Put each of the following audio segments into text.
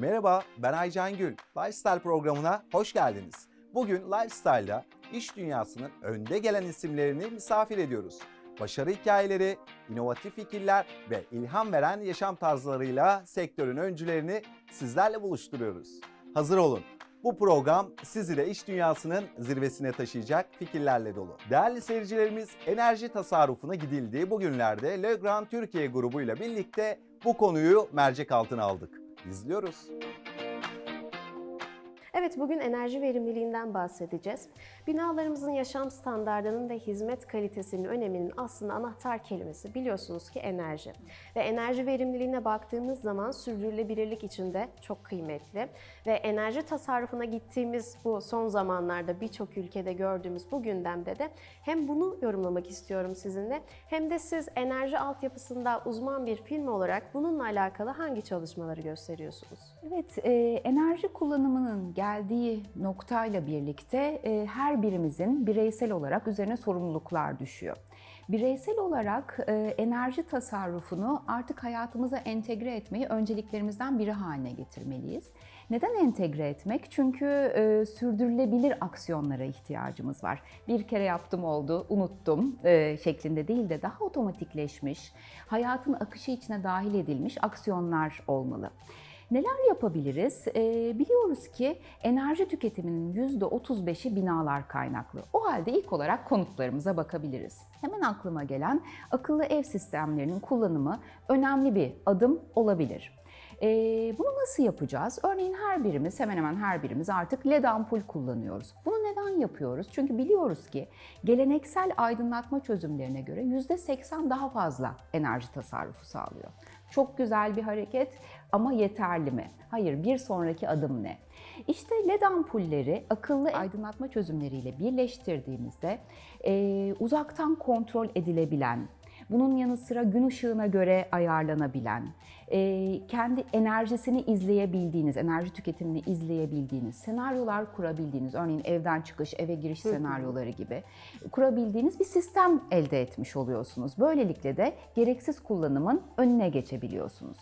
Merhaba, ben Aycan Gül. Lifestyle programına hoş geldiniz. Bugün Lifestyle'da iş dünyasının önde gelen isimlerini misafir ediyoruz. Başarı hikayeleri, inovatif fikirler ve ilham veren yaşam tarzlarıyla sektörün öncülerini sizlerle buluşturuyoruz. Hazır olun. Bu program sizi de iş dünyasının zirvesine taşıyacak fikirlerle dolu. Değerli seyircilerimiz, enerji tasarrufuna gidildiği bu günlerde Legrand Türkiye grubuyla birlikte bu konuyu mercek altına aldık. İzliyoruz. Evet, bugün enerji verimliliğinden bahsedeceğiz. Binalarımızın yaşam standartının ve hizmet kalitesinin öneminin aslında anahtar kelimesi biliyorsunuz ki enerji. Ve enerji verimliliğine baktığımız zaman sürdürülebilirlik için de çok kıymetli. Ve enerji tasarrufuna gittiğimiz bu son zamanlarda birçok ülkede gördüğümüz bu gündemde de hem bunu yorumlamak istiyorum sizinle hem de siz enerji altyapısında uzman bir firma olarak bununla alakalı hangi çalışmaları gösteriyorsunuz? Evet, e, enerji kullanımının geldiği noktayla birlikte e, her birimizin bireysel olarak üzerine sorumluluklar düşüyor. Bireysel olarak e, enerji tasarrufunu artık hayatımıza entegre etmeyi önceliklerimizden biri haline getirmeliyiz. Neden entegre etmek? Çünkü e, sürdürülebilir aksiyonlara ihtiyacımız var. Bir kere yaptım oldu, unuttum e, şeklinde değil de daha otomatikleşmiş, hayatın akışı içine dahil edilmiş aksiyonlar olmalı. Neler yapabiliriz? Ee, biliyoruz ki enerji tüketiminin %35'i binalar kaynaklı. O halde ilk olarak konutlarımıza bakabiliriz. Hemen aklıma gelen akıllı ev sistemlerinin kullanımı önemli bir adım olabilir. Ee, bunu nasıl yapacağız? Örneğin her birimiz, hemen hemen her birimiz artık LED ampul kullanıyoruz. Bunu neden yapıyoruz? Çünkü biliyoruz ki geleneksel aydınlatma çözümlerine göre %80 daha fazla enerji tasarrufu sağlıyor. Çok güzel bir hareket ama yeterli mi? Hayır, bir sonraki adım ne? İşte LED ampulleri akıllı aydınlatma çözümleriyle birleştirdiğimizde e, uzaktan kontrol edilebilen, bunun yanı sıra gün ışığına göre ayarlanabilen, e, kendi enerjisini izleyebildiğiniz, enerji tüketimini izleyebildiğiniz, senaryolar kurabildiğiniz, örneğin evden çıkış, eve giriş senaryoları gibi kurabildiğiniz bir sistem elde etmiş oluyorsunuz. Böylelikle de gereksiz kullanımın önüne geçebiliyorsunuz.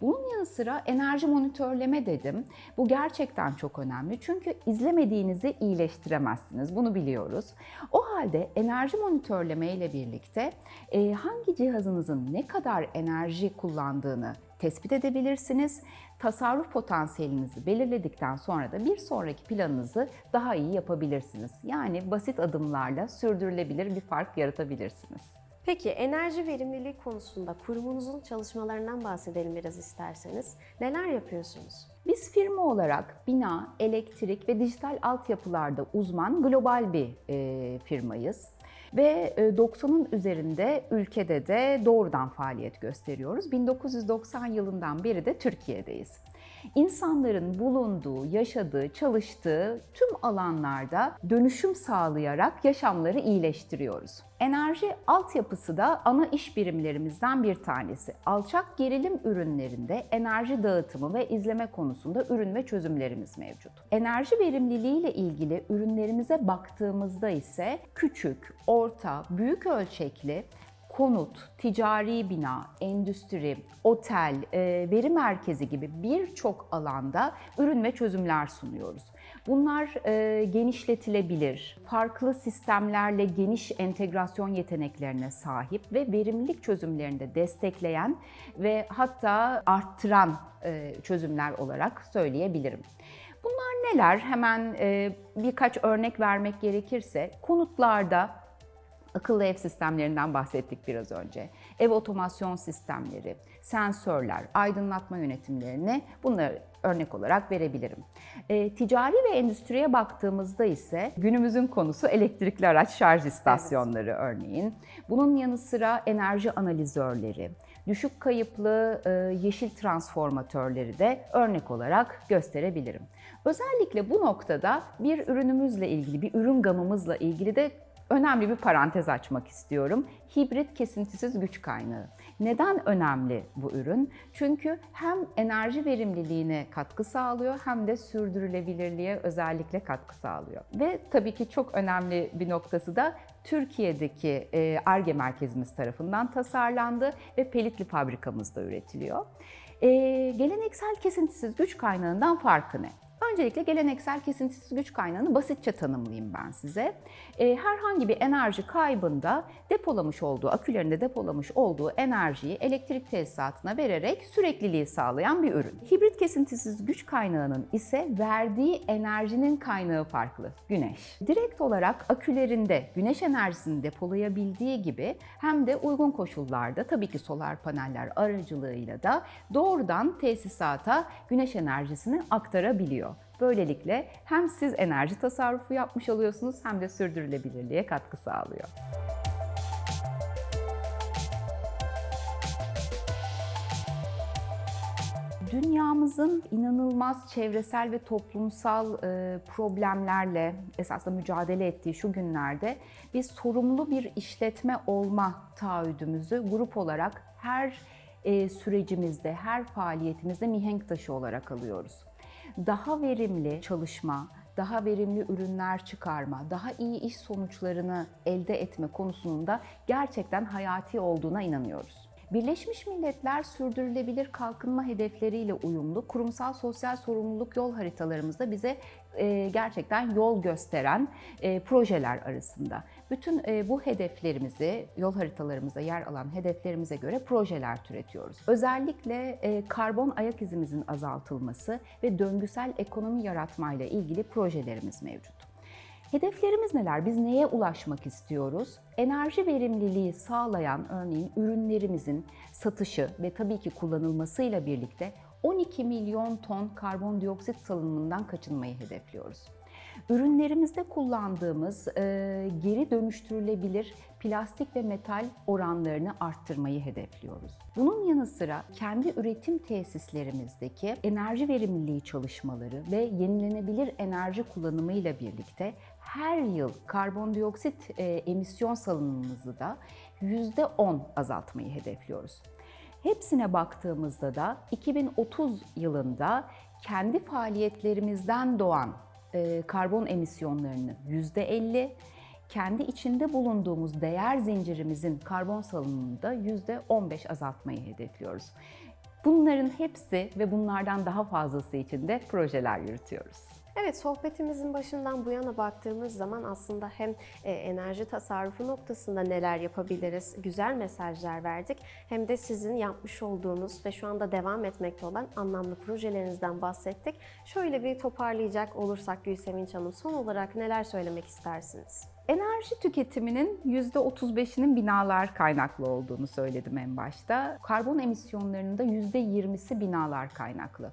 Bunun yanı sıra enerji monitörleme dedim. Bu gerçekten çok önemli. Çünkü izlemediğinizi iyileştiremezsiniz. Bunu biliyoruz. O halde enerji monitörleme ile birlikte e, hangi cihazınızın ne kadar enerji kullandığını tespit edebilirsiniz. Tasarruf potansiyelinizi belirledikten sonra da bir sonraki planınızı daha iyi yapabilirsiniz. Yani basit adımlarla sürdürülebilir bir fark yaratabilirsiniz. Peki enerji verimliliği konusunda kurumunuzun çalışmalarından bahsedelim biraz isterseniz. Neler yapıyorsunuz? Biz firma olarak bina, elektrik ve dijital altyapılarda uzman global bir e, firmayız. Ve e, 90'ın üzerinde ülkede de doğrudan faaliyet gösteriyoruz. 1990 yılından beri de Türkiye'deyiz. İnsanların bulunduğu, yaşadığı, çalıştığı tüm alanlarda dönüşüm sağlayarak yaşamları iyileştiriyoruz. Enerji altyapısı da ana iş birimlerimizden bir tanesi. Alçak gerilim ürünlerinde enerji dağıtımı ve izleme konusunda ürün ve çözümlerimiz mevcut. Enerji verimliliği ile ilgili ürünlerimize baktığımızda ise küçük, orta, büyük ölçekli konut, ticari bina, endüstri, otel, e, veri merkezi gibi birçok alanda ürün ve çözümler sunuyoruz. Bunlar e, genişletilebilir, farklı sistemlerle geniş entegrasyon yeteneklerine sahip ve verimlilik çözümlerini de destekleyen ve hatta arttıran e, çözümler olarak söyleyebilirim. Bunlar neler? Hemen e, birkaç örnek vermek gerekirse konutlarda Akıllı ev sistemlerinden bahsettik biraz önce. Ev otomasyon sistemleri, sensörler, aydınlatma yönetimlerini bunları örnek olarak verebilirim. E, ticari ve endüstriye baktığımızda ise günümüzün konusu elektrikli araç şarj istasyonları örneğin. Bunun yanı sıra enerji analizörleri, düşük kayıplı e, yeşil transformatörleri de örnek olarak gösterebilirim. Özellikle bu noktada bir ürünümüzle ilgili, bir ürün gamımızla ilgili de önemli bir parantez açmak istiyorum. Hibrit kesintisiz güç kaynağı. Neden önemli bu ürün? Çünkü hem enerji verimliliğine katkı sağlıyor hem de sürdürülebilirliğe özellikle katkı sağlıyor. Ve tabii ki çok önemli bir noktası da Türkiye'deki ARGE merkezimiz tarafından tasarlandı ve Pelitli fabrikamızda üretiliyor. E, geleneksel kesintisiz güç kaynağından farkı ne? Öncelikle geleneksel kesintisiz güç kaynağını basitçe tanımlayayım ben size. Ee, herhangi bir enerji kaybında depolamış olduğu, akülerinde depolamış olduğu enerjiyi elektrik tesisatına vererek sürekliliği sağlayan bir ürün. Hibrit kesintisiz güç kaynağının ise verdiği enerjinin kaynağı farklı, güneş. Direkt olarak akülerinde güneş enerjisini depolayabildiği gibi hem de uygun koşullarda tabii ki solar paneller aracılığıyla da doğrudan tesisata güneş enerjisini aktarabiliyor. Böylelikle hem siz enerji tasarrufu yapmış oluyorsunuz hem de sürdürülebilirliğe katkı sağlıyor. Dünyamızın inanılmaz çevresel ve toplumsal e, problemlerle esasında mücadele ettiği şu günlerde biz sorumlu bir işletme olma taahhüdümüzü grup olarak her e, sürecimizde, her faaliyetimizde mihenk taşı olarak alıyoruz daha verimli çalışma, daha verimli ürünler çıkarma, daha iyi iş sonuçlarını elde etme konusunun da gerçekten hayati olduğuna inanıyoruz. Birleşmiş Milletler sürdürülebilir kalkınma hedefleriyle uyumlu kurumsal sosyal sorumluluk yol haritalarımızda bize e, gerçekten yol gösteren e, projeler arasında. Bütün e, bu hedeflerimizi, yol haritalarımızda yer alan hedeflerimize göre projeler türetiyoruz. Özellikle e, karbon ayak izimizin azaltılması ve döngüsel ekonomi yaratmayla ilgili projelerimiz mevcut. Hedeflerimiz neler? Biz neye ulaşmak istiyoruz? Enerji verimliliği sağlayan örneğin ürünlerimizin satışı ve tabii ki kullanılmasıyla birlikte 12 milyon ton karbondioksit salınımından kaçınmayı hedefliyoruz. Ürünlerimizde kullandığımız e, geri dönüştürülebilir plastik ve metal oranlarını arttırmayı hedefliyoruz. Bunun yanı sıra kendi üretim tesislerimizdeki enerji verimliliği çalışmaları ve yenilenebilir enerji kullanımı ile birlikte her yıl karbondioksit e, emisyon salınımımızı da %10 azaltmayı hedefliyoruz. Hepsine baktığımızda da 2030 yılında kendi faaliyetlerimizden doğan e, karbon emisyonlarını %50, kendi içinde bulunduğumuz değer zincirimizin karbon salınımını da %15 azaltmayı hedefliyoruz. Bunların hepsi ve bunlardan daha fazlası için de projeler yürütüyoruz. Evet, sohbetimizin başından bu yana baktığımız zaman aslında hem e, enerji tasarrufu noktasında neler yapabiliriz, güzel mesajlar verdik. Hem de sizin yapmış olduğunuz ve şu anda devam etmekte olan anlamlı projelerinizden bahsettik. Şöyle bir toparlayacak olursak Gülsevinç Hanım, son olarak neler söylemek istersiniz? Enerji tüketiminin %35'inin binalar kaynaklı olduğunu söyledim en başta. Karbon emisyonlarının da %20'si binalar kaynaklı.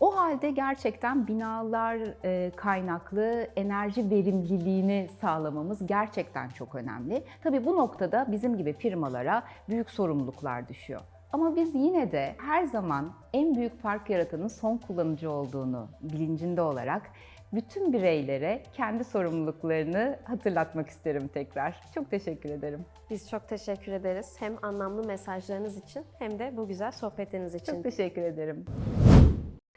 O halde gerçekten binalar e, kaynaklı enerji verimliliğini sağlamamız gerçekten çok önemli. Tabii bu noktada bizim gibi firmalara büyük sorumluluklar düşüyor. Ama biz yine de her zaman en büyük fark yaratanın son kullanıcı olduğunu bilincinde olarak bütün bireylere kendi sorumluluklarını hatırlatmak isterim tekrar. Çok teşekkür ederim. Biz çok teşekkür ederiz. Hem anlamlı mesajlarınız için hem de bu güzel sohbetiniz için. Çok teşekkür ederim.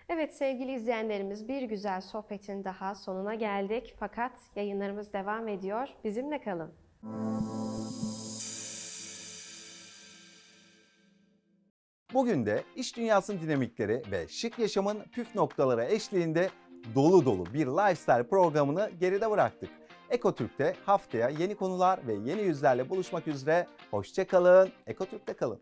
Evet sevgili izleyenlerimiz bir güzel sohbetin daha sonuna geldik. Fakat yayınlarımız devam ediyor. Bizimle kalın. Bugün de iş dünyasının dinamikleri ve şık yaşamın püf noktaları eşliğinde dolu dolu bir lifestyle programını geride bıraktık. Ekotürk'te haftaya yeni konular ve yeni yüzlerle buluşmak üzere. Hoşçakalın, Ekotürk'te kalın.